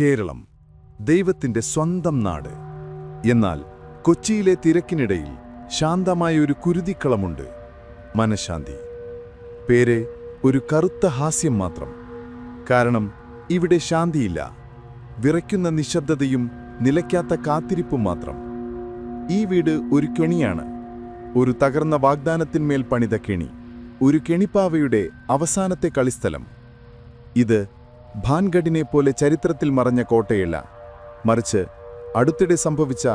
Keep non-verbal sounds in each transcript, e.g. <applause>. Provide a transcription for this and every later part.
കേരളം ദൈവത്തിന്റെ സ്വന്തം നാട്. എന്നാൽ കൊച്ചിയിലെ തിരക്കിനിടയിൽ ശാന്തമായ ഒരു കുരുതിക്കളമുണ്ട്. മനഃശാന്തി. പേര് ഒരു കറുത്ത ഹാസ്യം മാത്രം. കാരണം ഇവിടെ ശാന്തിയില്ല. വിറയ്ക്കുന്ന നിശബ്ദതയും നിലയ്ക്കാത്ത കാത്തിരിപ്പും മാത്രം. ഈ വീട് ഒരു കെണിയാണ്. ഒരു തകർന്ന വാഗ്ദാനത്തിന്മേൽ പണിത കെണി. ഒരു കെണിപ്പാവയുടെ അവസാനത്തെ കളിസ്ഥലം. ഇത് ഭാൻഗഡിനെ പോലെ ചരിത്രത്തിൽ മറഞ്ഞ കോട്ടയല്ല. മറിച്ച് അടുത്തിടെ സംഭവിച്ച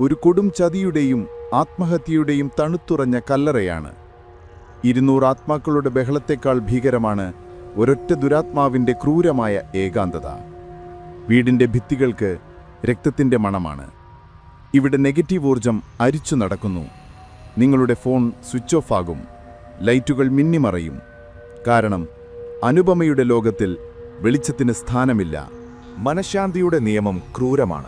ഒരു കൊടും ചതിയുടെയും ആത്മഹത്യയുടെയും തണുത്തുറഞ്ഞ കല്ലറയാണ്. ഇരുന്നൂറ് ആത്മാക്കളുടെ ബഹളത്തെക്കാൾ ഭീകരമാണ് ഒരൊറ്റ ദുരാത്മാവിന്റെ ക്രൂരമായ ഏകാന്തത. വീടിന്റെ ഭിത്തികൾക്ക് രക്തത്തിന്റെ മണമാണ്. ഇവിടെ നെഗറ്റീവ് ഊർജം അരിച്ചു നടക്കുന്നു. നിങ്ങളുടെ ഫോൺ സ്വിച്ച് ഓഫ് ആകും. ലൈറ്റുകൾ മിന്നിമറയും. കാരണം അനുപമയുടെ ലോകത്തിൽ വെളിച്ചത്തിന് സ്ഥാനമില്ല. മനഃശാന്തിയുടെ നിയമം ക്രൂരമാണ്.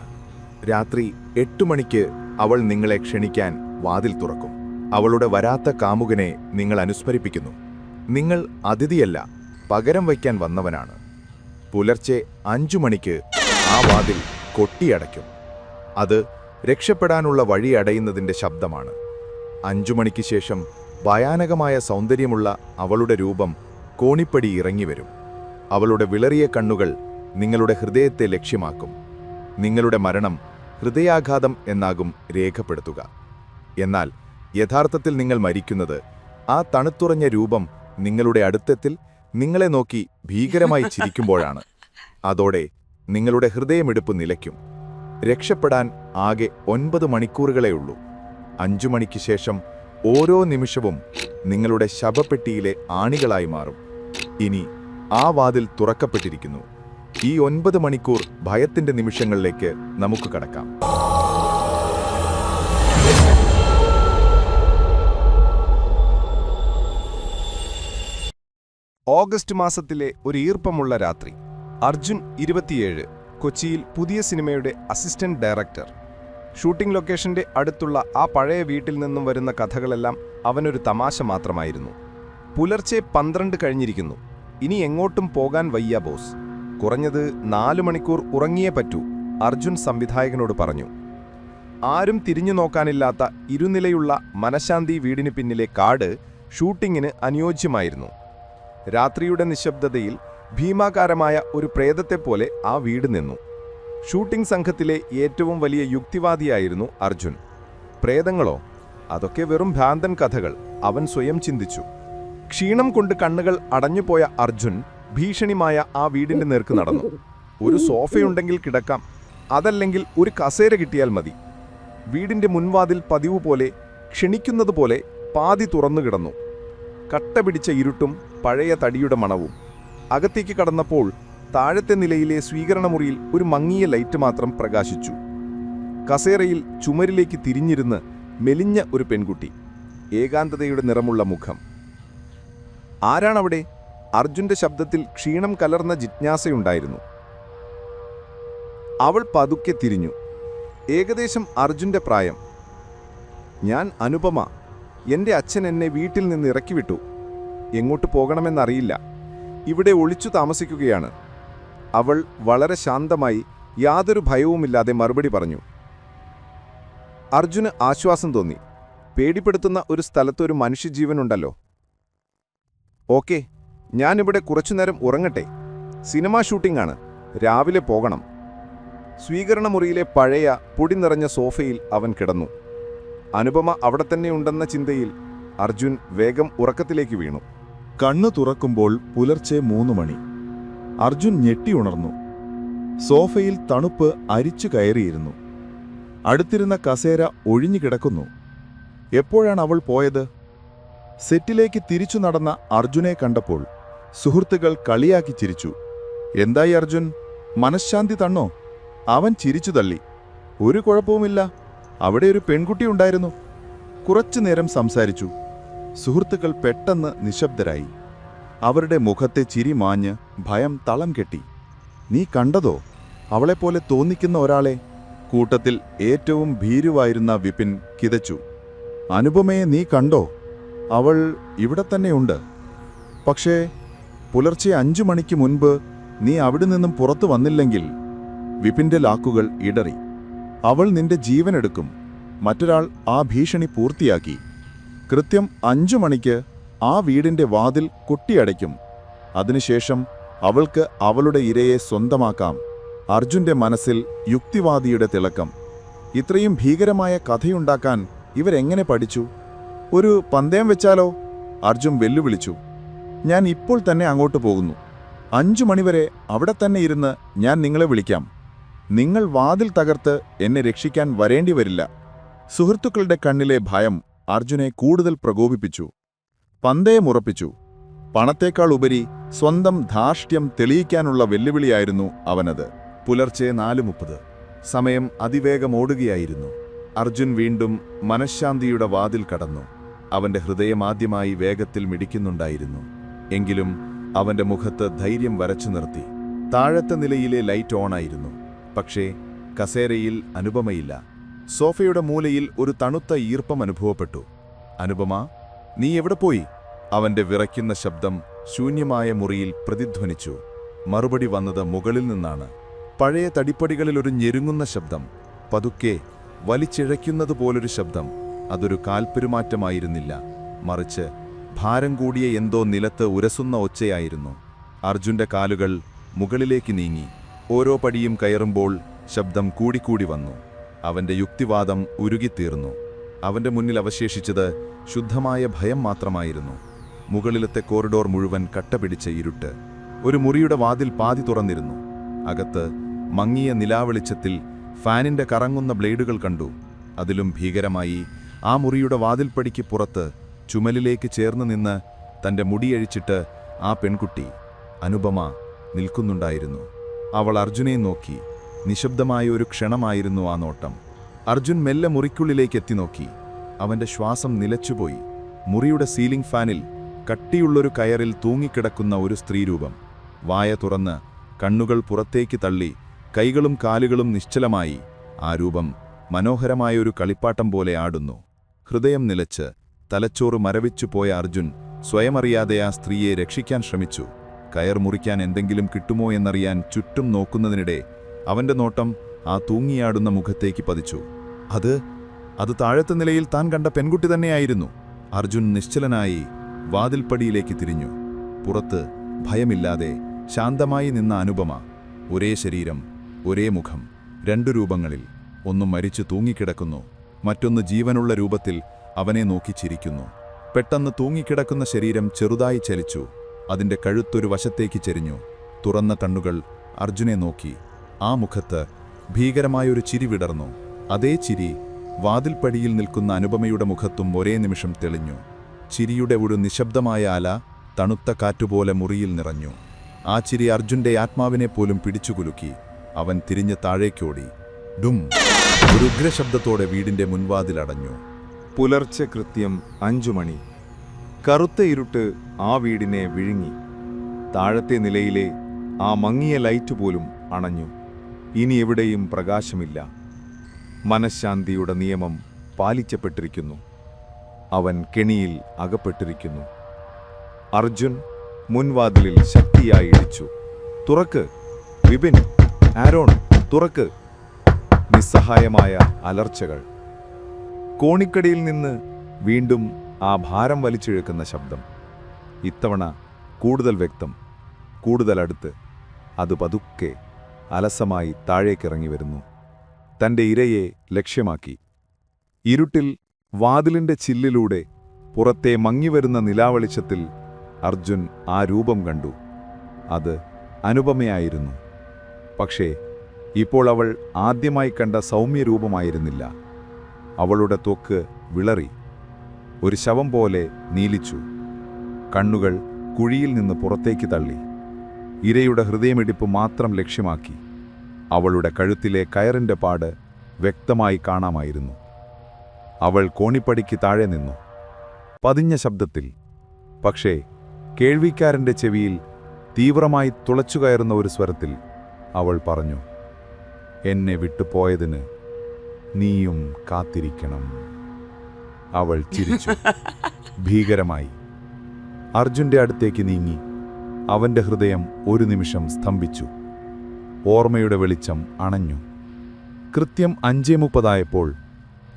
രാത്രി എട്ടു മണിക്ക് അവൾ നിങ്ങളെ ക്ഷണിക്കാൻ വാതിൽ തുറക്കും. അവളുടെ വരാത്ത കാമുകനെ നിങ്ങൾ അനുസ്മരിപ്പിക്കുന്നു. നിങ്ങൾ അതിഥിയല്ല പകരം വയ്ക്കാൻ വന്നവനാണ്. പുലർച്ചെ അഞ്ചു മണിക്ക് ആ വാതിൽ കൊട്ടിയടയ്ക്കും. അത് രക്ഷപ്പെടാനുള്ള വഴി അടയുന്നതിന്റെ ശബ്ദമാണ്. അഞ്ചു മണിക്ക് ശേഷം ഭയാനകമായ സൗന്ദര്യമുള്ള അവളുടെ രൂപം കോണിപ്പടി ഇറങ്ങിവരും. അവളുടെ വിളറിയ കണ്ണുകൾ നിങ്ങളുടെ ഹൃദയത്തെ ലക്ഷ്യമാക്കും. നിങ്ങളുടെ മരണം ഹൃദയാഘാതം എന്നാകും രേഖപ്പെടുത്തുക. എന്നാൽ യഥാർത്ഥത്തിൽ നിങ്ങൾ മരിക്കുന്നത് ആ തണുത്തുറഞ്ഞ രൂപം നിങ്ങളുടെ അടുത്തത്തിൽ നിങ്ങളെ നോക്കി ഭീകരമായി ചിരിക്കുമ്പോഴാണ്. അതോടെ നിങ്ങളുടെ ഹൃദയമെടുപ്പ് നിലയ്ക്കും. രക്ഷപ്പെടാൻ ആകെ ഒൻപത് മണിക്കൂറുകളെയുള്ളൂ അഞ്ചു മണിക്ക് ശേഷം ഓരോ നിമിഷവും നിങ്ങളുടെ ശവപ്പെട്ടിയിലെ ആണികളായി മാറും. ഇനി ആ വാതിൽ തുറക്കപ്പെട്ടിരിക്കുന്നു. ഈ ഒൻപത് മണിക്കൂർ ഭയത്തിന്റെ നിമിഷങ്ങളിലേക്ക് നമുക്ക് കടക്കാം. ഓഗസ്റ്റ് മാസത്തിലെ ഒരു ഈർപ്പമുള്ള രാത്രി. അർജുൻ ഇരുപത്തിയേഴ് കൊച്ചിയിൽ പുതിയ സിനിമയുടെ അസിസ്റ്റന്റ് ഡയറക്ടർ. ഷൂട്ടിംഗ് ലൊക്കേഷന്റെ അടുത്തുള്ള ആ പഴയ വീട്ടിൽ നിന്നും വരുന്ന കഥകളെല്ലാം അവനൊരു തമാശ മാത്രമായിരുന്നു. പുലർച്ചെ പന്ത്രണ്ട് കഴിഞ്ഞിരിക്കുന്നു. ഇനി എങ്ങോട്ടും പോകാൻ വയ്യ ബോസ്. കുറഞ്ഞത് നാലു മണിക്കൂർ ഉറങ്ങിയേ പറ്റൂ അർജുൻ സംവിധായകനോട് പറഞ്ഞു. ആരും തിരിഞ്ഞു നോക്കാനില്ലാത്ത ഇരുനിലയുള്ള മനഃശാന്തി വീടിന് പിന്നിലെ കാട് ഷൂട്ടിങ്ങിന് അനുയോജ്യമായിരുന്നു. രാത്രിയുടെ നിശബ്ദതയിൽ ഭീമാകാരമായ ഒരു പ്രേതത്തെപ്പോലെ ആ വീട് നിന്നു. ഷൂട്ടിംഗ് സംഘത്തിലെ ഏറ്റവും വലിയ യുക്തിവാദിയായിരുന്നു അർജുൻ. പ്രേതങ്ങളോ? അതൊക്കെ വെറും ഭ്രാന്തൻ കഥകൾ അവൻ സ്വയം ചിന്തിച്ചു. ക്ഷീണം കൊണ്ട് കണ്ണുകൾ അടഞ്ഞുപോയ അർജുൻ ഭീഷണിമായ ആ വീടിന്റെ നേർക്ക് നടന്നു. ഒരു സോഫയുണ്ടെങ്കിൽ കിടക്കാം. അതല്ലെങ്കിൽ ഒരു കസേര കിട്ടിയാൽ മതി. വീടിന്റെ മുൻവാതിൽ പതിവ് പോലെ ക്ഷണിക്കുന്നതുപോലെ പാതി തുറന്നു കിടന്നു. കട്ട പിടിച്ച ഇരുട്ടും പഴയ തടിയുടെ മണവും. അകത്തേക്ക് കടന്നപ്പോൾ താഴത്തെ നിലയിലെ സ്വീകരണമുറിയിൽ ഒരു മങ്ങിയ ലൈറ്റ് മാത്രം പ്രകാശിച്ചു. കസേരയിൽ ചുമരിലേക്ക് തിരിഞ്ഞിരുന്ന് മെലിഞ്ഞ ഒരു പെൺകുട്ടി. ഏകാന്തതയുടെ നിറമുള്ള മുഖം. ആരാണവിടെ? അർജുന്റെ ശബ്ദത്തിൽ ക്ഷീണം കലർന്ന ജിജ്ഞാസയുണ്ടായിരുന്നു. അവൾ പതുക്കെ തിരിഞ്ഞു. ഏകദേശം അർജുന്റെ പ്രായം. ഞാൻ അനുപമ. എന്റെ അച്ഛൻ എന്നെ വീട്ടിൽ നിന്ന് ഇറക്കി വിട്ടു എങ്ങോട്ട് പോകണമെന്നറിയില്ല. ഇവിടെ ഒളിച്ചു താമസിക്കുകയാണ്. അവൾ വളരെ ശാന്തമായി യാതൊരു ഭയവുമില്ലാതെ മറുപടി പറഞ്ഞു. അർജുന് ആശ്വാസം തോന്നി. പേടിപ്പെടുത്തുന്ന ഒരു സ്ഥലത്തൊരു മനുഷ്യജീവനുണ്ടല്ലോ. ഓക്കെ ഞാനിവിടെ കുറച്ചുനേരം ഉറങ്ങട്ടെ. സിനിമാ ഷൂട്ടിംഗ് ആണ് രാവിലെ പോകണം. സ്വീകരണമുറിയിലെ പഴയ പൊടി നിറഞ്ഞ സോഫയിൽ അവൻ കിടന്നു. അനുപമ അവിടെ തന്നെ ഉണ്ടെന്ന ചിന്തയിൽ അർജുൻ വേഗം ഉറക്കത്തിലേക്ക് വീണു. കണ്ണു തുറക്കുമ്പോൾ പുലർച്ചെ മൂന്നു മണി. അർജുൻ ഞെട്ടിയുണർന്നു സോഫയിൽ തണുപ്പ് അരിച്ചു കയറിയിരുന്നു. അടുത്തിരുന്ന കസേര ഒഴിഞ്ഞു കിടക്കുന്നു. എപ്പോഴാണ് അവൾ പോയത്? സെറ്റിലേക്ക് തിരിച്ചു നടന്ന അർജുനെ കണ്ടപ്പോൾ സുഹൃത്തുക്കൾ കളിയാക്കി ചിരിച്ചു. എന്തായി അർജുൻ? മനഃശാന്തി തന്നോ? അവൻ ചിരിച്ചു തള്ളി. ഒരു കുഴപ്പവുമില്ല. അവിടെ ഒരു പെൺകുട്ടി ഉണ്ടായിരുന്നു. കുറച്ചു നേരം സംസാരിച്ചു. സുഹൃത്തുക്കൾ പെട്ടെന്ന് നിശബ്ദരായി. അവരുടെ മുഖത്തെ ചിരി മാഞ്ഞ് ഭയം തളം കെട്ടി. നീ കണ്ടതോ? അവളെപ്പോലെ തോന്നിക്കുന്ന ഒരാളെ? കൂട്ടത്തിൽ ഏറ്റവും ഭീരുവായിരുന്ന വിപിൻ കിതച്ചു. അനുപമയെ നീ കണ്ടോ? അവൾ ഇവിടെ തന്നെയുണ്ട് പക്ഷേ പുലർച്ചെ അഞ്ചു മണിക്ക് മുൻപ് നീ അവിടെ നിന്നും പുറത്തു വന്നില്ലെങ്കിൽ വിപിന്റെ ലാക്കുകൾ ഇടറി. അവൾ നിന്റെ ജീവനെടുക്കും മറ്റൊരാൾ ആ ഭീഷണി പൂർത്തിയാക്കി. കൃത്യം അഞ്ചു മണിക്ക് ആ വീടിന്റെ വാതിൽ കൊട്ടിയടയ്ക്കും. അതിനുശേഷം അവൾക്ക് അവളുടെ ഇരയെ സ്വന്തമാക്കാം. അർജുന്റെ മനസ്സിൽ യുക്തിവാദിയുടെ തിളക്കം. ഇത്രയും ഭീകരമായ കഥയുണ്ടാക്കാൻ ഇവരെങ്ങനെ പഠിച്ചു? ഒരു പന്തയം വെച്ചാലോ? അർജുൻ വെല്ലുവിളിച്ചു. ഞാൻ ഇപ്പോൾ തന്നെ അങ്ങോട്ട് പോകുന്നു. അഞ്ചു മണിവരെ അവിടെ തന്നെ ഇരുന്ന് ഞാൻ നിങ്ങളെ വിളിക്കാം. നിങ്ങൾ വാതിൽ തകർത്ത് എന്നെ രക്ഷിക്കാൻ വരേണ്ടി വരില്ല. സുഹൃത്തുക്കളുടെ കണ്ണിലെ ഭയം അർജുനെ കൂടുതൽ പ്രകോപിപ്പിച്ചു. പന്തയമുറപ്പിച്ചു പണത്തേക്കാൾ ഉപരി സ്വന്തം ധാർഷ്ട്യം തെളിയിക്കാനുള്ള വെല്ലുവിളിയായിരുന്നു അവനത്. പുലർച്ചെ നാല് മുപ്പത് സമയം അതിവേഗം ഓടുകയായിരുന്നു. അർജുൻ വീണ്ടും മനഃശാന്തിയുടെ വാതിൽ കടന്നു. അവന്റെ ഹൃദയം ആദ്യമായി വേഗത്തിൽ മിടിക്കുന്നുണ്ടായിരുന്നു. എങ്കിലും അവന്റെ മുഖത്ത് ധൈര്യം വരച്ചു നിർത്തി. താഴത്തെ നിലയിലെ ലൈറ്റ് ഓണായിരുന്നു. പക്ഷേ കസേരയിൽ അനുപമയില്ല. സോഫയുടെ മൂലയിൽ ഒരു തണുത്ത ഈർപ്പം അനുഭവപ്പെട്ടു. അനുപമ നീ എവിടെ പോയി? അവന്റെ വിറയ്ക്കുന്ന ശബ്ദം ശൂന്യമായ മുറിയിൽ പ്രതിധ്വനിച്ചു. മറുപടി വന്നത് മുകളിൽ നിന്നാണ്. പഴയ തടിപ്പടികളിലൊരു ഞെരുങ്ങുന്ന ശബ്ദം. പതുക്കെ വലിച്ചിഴയ്ക്കുന്നതുപോലൊരു ശബ്ദം. അതൊരു കാൽപ്പെരുമാറ്റമായിരുന്നില്ല മറിച്ച് ഭാരം കൂടിയ എന്തോ നിലത്ത് ഉരസുന്ന ഒച്ചയായിരുന്നു. അർജുന്റെ കാലുകൾ മുകളിലേക്ക് നീങ്ങി. ഓരോ പടിയും കയറുമ്പോൾ ശബ്ദം കൂടിക്കൂടി വന്നു. അവന്റെ യുക്തിവാദം ഉരുകിത്തീർന്നു. അവന്റെ മുന്നിൽ അവശേഷിച്ചത് ശുദ്ധമായ ഭയം മാത്രമായിരുന്നു. മുകളിലത്തെ കോറിഡോർ മുഴുവൻ കട്ടപിടിച്ച ഇരുട്ട്. ഒരു മുറിയുടെ വാതിൽ പാതി തുറന്നിരുന്നു. അകത്ത് മങ്ങിയ നിലാവെളിച്ചത്തിൽ ഫാനിന്റെ കറങ്ങുന്ന ബ്ലേഡുകൾ കണ്ടു. അതിലും ഭീകരമായി ആ മുറിയുടെ വാതിൽപ്പടിക്ക് പുറത്ത് ചുമലിലേക്ക് ചേർന്ന് നിന്ന് തന്റെ മുടിയഴിച്ചിട്ട് ആ പെൺകുട്ടി അനുപമ നിൽക്കുന്നുണ്ടായിരുന്നു. അവൾ അർജുനെ നോക്കി. നിശബ്ദമായ ഒരു ക്ഷണമായിരുന്നു ആ നോട്ടം. അർജുൻ മെല്ലെ മുറിക്കുള്ളിലേക്ക് എത്തി നോക്കി. അവന്റെ ശ്വാസം നിലച്ചുപോയി. മുറിയുടെ സീലിംഗ് ഫാനിൽ കട്ടിയുള്ളൊരു കയറിൽ തൂങ്ങിക്കിടക്കുന്ന ഒരു സ്ത്രീരൂപം. വായ തുറന്ന് കണ്ണുകൾ പുറത്തേക്ക് തള്ളി കൈകളും കാലുകളും നിശ്ചലമായി ആ രൂപം മനോഹരമായ ഒരു കളിപ്പാട്ടം പോലെ ആടുന്നു. ഹൃദയം നിലച്ച് തലച്ചോറ് മരവിച്ചു പോയ അർജുൻ സ്വയമറിയാതെ ആ സ്ത്രീയെ രക്ഷിക്കാൻ ശ്രമിച്ചു. കയർ മുറിക്കാൻ എന്തെങ്കിലും കിട്ടുമോ എന്നറിയാൻ ചുറ്റും നോക്കുന്നതിനിടെ അവന്റെ നോട്ടം ആ തൂങ്ങിയാടുന്ന മുഖത്തേക്ക് പതിച്ചു. അത് അത് താഴത്തെ നിലയിൽ താൻ കണ്ട പെൺകുട്ടി തന്നെയായിരുന്നു അർജുൻ നിശ്ചലനായി വാതിൽപ്പടിയിലേക്ക് തിരിഞ്ഞു. പുറത്ത് ഭയമില്ലാതെ ശാന്തമായി നിന്ന അനുപമ ഒരേ ശരീരം ഒരേ മുഖം രണ്ടു രൂപങ്ങളിൽ ഒന്നും മരിച്ചു തൂങ്ങിക്കിടക്കുന്നു. മറ്റൊന്ന് ജീവനുള്ള രൂപത്തിൽ അവനെ നോക്കി ചിരിക്കുന്നു പെട്ടെന്ന് തൂങ്ങിക്കിടക്കുന്ന ശരീരം ചെറുതായി ചലിച്ചു. അതിന്റെ കഴുത്തൊരു വശത്തേക്ക് ചെരിഞ്ഞു. തുറന്ന കണ്ണുകൾ അർജുനെ നോക്കി. ആ മുഖത്ത് ഭീകരമായൊരു ചിരി വിടർന്നു. അതേ ചിരി വാതിൽപ്പടിയിൽ നിൽക്കുന്ന അനുപമയുടെ മുഖത്തും ഒരേ നിമിഷം തെളിഞ്ഞു. ചിരിയുടെ ഒരു നിശബ്ദമായ അല തണുത്ത കാറ്റുപോലെ മുറിയിൽ നിറഞ്ഞു. ആ ചിരി അർജുന്റെ ആത്മാവിനെ പോലും പിടിച്ചുകുലുക്കി. അവൻ തിരിഞ്ഞ് താഴേക്കോടി. ഡും. ഒരു ഉഗ്രശബ്ദത്തോടെ വീടിന്റെ മുൻവാതിലടഞ്ഞു പുലർച്ചെ കൃത്യം അഞ്ചു മണി. കറുത്ത ഇരുട്ട് ആ വീടിനെ വിഴുങ്ങി. താഴത്തെ നിലയിലെ ആ മങ്ങിയ ലൈറ്റ് പോലും അണഞ്ഞു. ഇനി എവിടെയും പ്രകാശമില്ല. മനഃശാന്തിയുടെ നിയമം പാലിച്ചപ്പെട്ടിരിക്കുന്നു. അവൻ കെണിയിൽ അകപ്പെട്ടിരിക്കുന്നു. അർജുൻ മുൻവാതിലിൽ ശക്തിയായി ഇടിച്ചു. തുറക്ക്. വിപിൻ ആരോൺ തുറക്ക്. നിസ്സഹായമായ അലർച്ചകൾ. കോണിക്കടിയിൽ നിന്ന് വീണ്ടും ആ ഭാരം വലിച്ചിഴക്കുന്ന ശബ്ദം. ഇത്തവണ കൂടുതൽ വ്യക്തം. കൂടുതൽ അടുത്ത് അത് പതുക്കെ അലസമായി താഴേക്കിറങ്ങി വരുന്നു. തന്റെ ഇരയെ ലക്ഷ്യമാക്കി. ഇരുട്ടിൽ വാതിലിന്റെ ചില്ലിലൂടെ പുറത്തെ മങ്ങിവരുന്ന നിലാവെളിച്ചത്തിൽ അർജുൻ ആ രൂപം കണ്ടു. അത് അനുപമയായിരുന്നു. പക്ഷേ ഇപ്പോൾ അവൾ ആദ്യമായി കണ്ട സൗമ്യരൂപമായിരുന്നില്ല. അവളുടെ തൊക്ക് വിളറി. ഒരു ശവം പോലെ നീലിച്ചു. കണ്ണുകൾ കുഴിയിൽ നിന്ന് പുറത്തേക്ക് തള്ളി. ഇരയുടെ ഹൃദയമിടിപ്പ് മാത്രം ലക്ഷ്യമാക്കി. അവളുടെ കഴുത്തിലെ കയറിന്റെ പാട് വ്യക്തമായി കാണാമായിരുന്നു. അവൾ കോണിപ്പടിക്ക് താഴെ നിന്നു. പതിഞ്ഞ ശബ്ദത്തിൽ. പക്ഷേ കേൾവിക്കാരന്റെ ചെവിയിൽ തീവ്രമായി തുളച്ചുകയറുന്ന ഒരു സ്വരത്തിൽ അവൾ പറഞ്ഞു എന്നെ വിട്ടുപോയതിന് നീയും കാത്തിരിക്കണം. അവൾ ചിരിച്ചു. <laughs> ഭീകരമായി. അർജുന്റെ അടുത്തേക്ക് നീങ്ങി. അവന്റെ ഹൃദയം ഒരു നിമിഷം സ്തംഭിച്ചു. ഓർമ്മയുടെ വെളിച്ചം അണഞ്ഞു. കൃത്യം അഞ്ചേ മുപ്പതായപ്പോൾ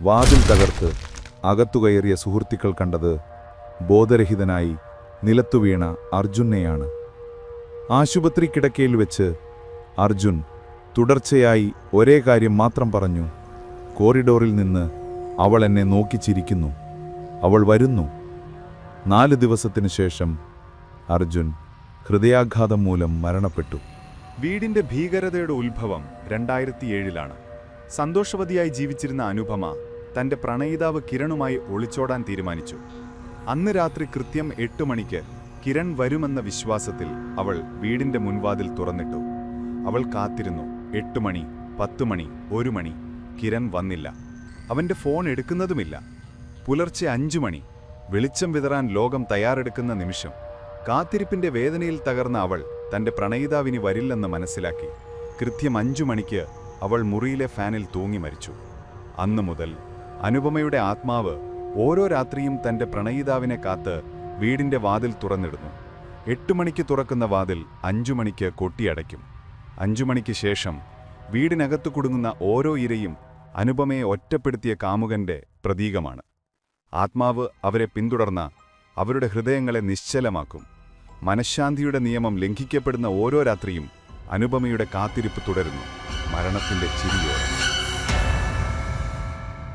വാതിൽ തകർത്ത് അകത്തുകയറിയ സുഹൃത്തുക്കൾ കണ്ടത് ബോധരഹിതനായി നിലത്തുവീണ അർജുനെയാണ്. ആശുപത്രി കിടക്കയിൽ വെച്ച് അർജുൻ തുടർച്ചയായി ഒരേ കാര്യം മാത്രം പറഞ്ഞു. കോറിഡോറിൽ നിന്ന് അവൾ എന്നെ നോക്കിച്ചിരിക്കുന്നു. അവൾ വരുന്നു. നാല് ദിവസത്തിനു ശേഷം അർജുൻ ഹൃദയാഘാതം മൂലം മരണപ്പെട്ടു. വീടിന്റെ ഭീകരതയുടെ ഉത്ഭവം രണ്ടായിരത്തി ഏഴിലാണ് സന്തോഷവതിയായി ജീവിച്ചിരുന്ന അനുപമ തന്റെ പ്രണയിതാവ് കിരണുമായി ഒളിച്ചോടാൻ തീരുമാനിച്ചു. അന്ന് രാത്രി കൃത്യം എട്ട് മണിക്ക് കിരൺ വരുമെന്ന വിശ്വാസത്തിൽ അവൾ വീടിന്റെ മുൻവാതിൽ തുറന്നിട്ടു. അവൾ കാത്തിരുന്നു. എട്ട് മണി പത്ത് മണി ഒരു മണി. കിരൺ വന്നില്ല. അവന്റെ ഫോൺ എടുക്കുന്നതുമില്ല. പുലർച്ചെ അഞ്ചു മണി. വെളിച്ചം വിതറാൻ ലോകം തയ്യാറെടുക്കുന്ന നിമിഷം. കാത്തിരിപ്പിന്റെ വേദനയിൽ തകർന്ന അവൾ തന്റെ പ്രണയിതാവിനി വരില്ലെന്ന് മനസ്സിലാക്കി. കൃത്യം അഞ്ചു മണിക്ക് അവൾ മുറിയിലെ ഫാനിൽ തൂങ്ങി മരിച്ചു. അന്നു മുതൽ അനുപമയുടെ ആത്മാവ് ഓരോ രാത്രിയും തന്റെ പ്രണയിതാവിനെ കാത്ത് വീടിന്റെ വാതിൽ തുറന്നിടുന്നു. എട്ട് മണിക്ക് തുറക്കുന്ന വാതിൽ അഞ്ചു മണിക്ക് കൊട്ടിയടയ്ക്കും. അഞ്ചു മണിക്ക് ശേഷം വീടിനകത്തു കുടുങ്ങുന്ന ഓരോ ഇരയും അനുപമയെ ഒറ്റപ്പെടുത്തിയ കാമുകന്റെ പ്രതീകമാണ്. ആത്മാവ് അവരെ പിന്തുടർന്ന അവരുടെ ഹൃദയങ്ങളെ നിശ്ചലമാക്കും. മനഃശാന്തിയുടെ നിയമം ലംഘിക്കപ്പെടുന്ന ഓരോ രാത്രിയും അനുപമയുടെ കാത്തിരിപ്പ് തുടരുന്നു. മരണത്തിന്റെ ചിരിയോടെ.